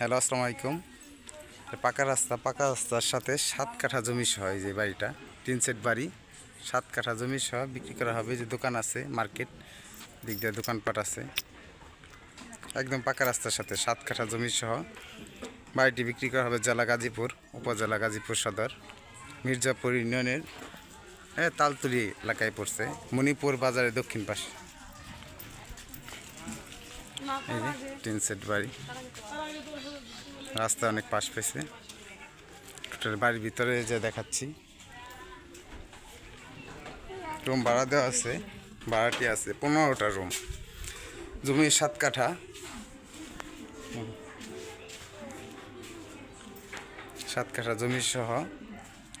Hello, আসসালামু আলাইকুম। পাকা রাস্তা, পাকা রাস্তার সাথে সাত কাঠা জমি সহ এই যে বাড়িটা, তিন সেট বাড়ি, সাত কাঠা জমি সহ বিক্রি করা হবে। যে দোকান আছে, মার্কেট, দিক দিয়ে দোকানপাট আছে। একদম পাকা রাস্তার সাথে সাত কাঠা জমি সহ বাড়িটি বিক্রি করা হবে জেলা গাজীপুর, উপজেলা গাজীপুর সদর, মির্জাপুর ইউনিয়নের হ্যাঁ তালতুলি এলাকায় পড়ছে, মণিপুর বাজারের দক্ষিণ পাশে। এই তিন সেট বাড়ি। রাস্তা অনেক পাশ পেয়েছে। টোটাল বাড়ির ভিতরে যে দেখাচ্ছি। রুম ভাড়া দেওয়া আছে, ভাড়াটি আছে পনেরোটা রুম। জমি সাত কাঠা। সাত কাঠা জমি সহ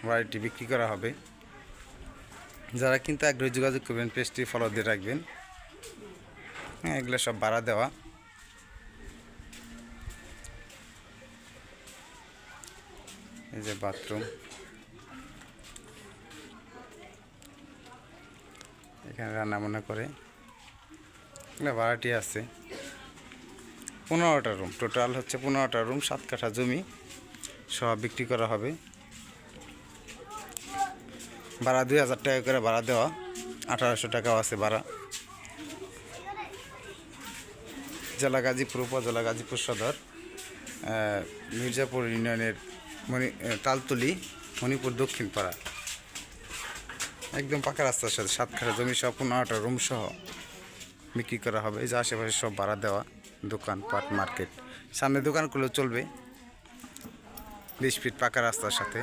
বাড়িটি বিক্রি করা হবে। যারা কিন্তু আগ্রহী যোগাযোগ করবেন, পেজটি ফলো দিয়ে রাখবেন। হ্যাঁ এগুলো সব ভাড়া দেওয়া। এই যে বাথরুম। এখানে রান্না বান্না করে। এগুলো ভাড়াটি আছে। পনেরোটা রুম। টোটাল হচ্ছে পনেরোটা রুম, সাত কাঠা জমি। সব বিক্রি করা হবে। ভাড়া দুই হাজার টাকা করে ভাড়া দেওয়া। আঠারোশো টাকাও আছে ভাড়া। জেলা গাজীপুর, উপজেলা গাজীপুর সদর মির্জাপুর ইউনিয়নের মণি তালতলি, মণিপুর দক্ষিণ পাড়া একদম পাকা রাস্তার সাথে সাতখানা জমি সহ পনেরোটা রুম সহ বিক্রি করা হবে। এই যে আশেপাশে সব ভাড়া দেওয়া, দোকান, পাট, মার্কেট। সামনে দোকানগুলো চলবে। বিশ ফিট পাকা রাস্তার সাথে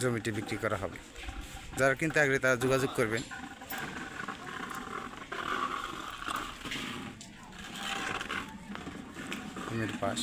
জমিটি বিক্রি করা হবে। যারা কিনতে আগ্রহী তারা যোগাযোগ করবেন। জমির পাশ